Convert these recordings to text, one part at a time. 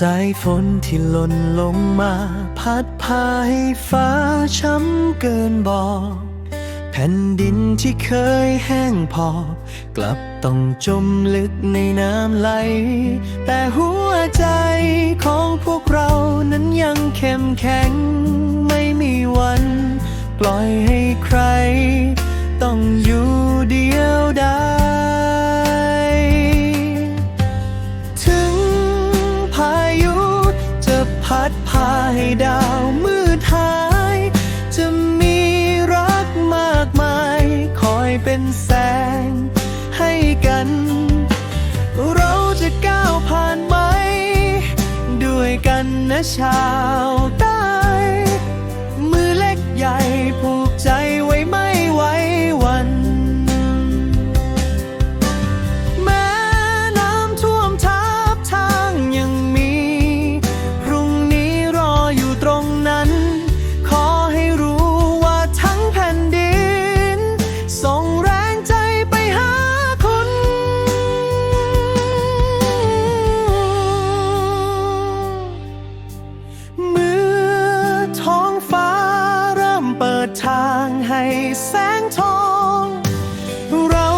สายฝนที่หล่นลงมา พัดพาให้ฟ้าช้ำเกินบอกแผ่นดินที่เคยแห้งพอบกลับต้องจมลึกในน้ำไหล แต่หัวใจของพวกเรานั้นยังเข้มแข็ง ดาวมืดหาย จะมีรักมากมาย คอยเป็นแสงให้กัน เราจะก้าวผ่านไหม ด้วยกันนะชาวใต้มือเล็กใหญ่ผู ให้แสงทอง เรา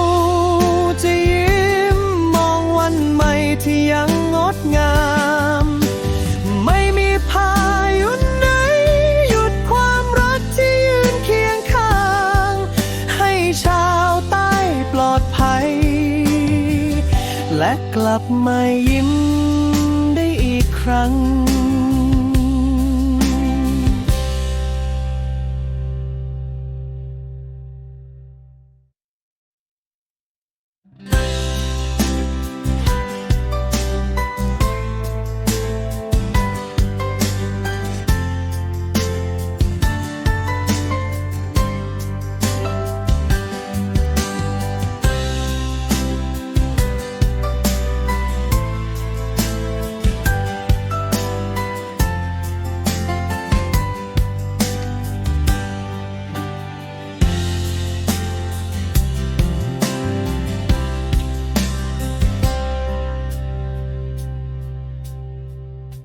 จะยิ้มมองวันใหม่ที่ยังงดงาม ไม่มีพายุไหนหยุดความรักที่ยืนเคียงข้าง ให้ชาวใต้ปลอดภัย และกลับมายิ้มได้อีกครั้ง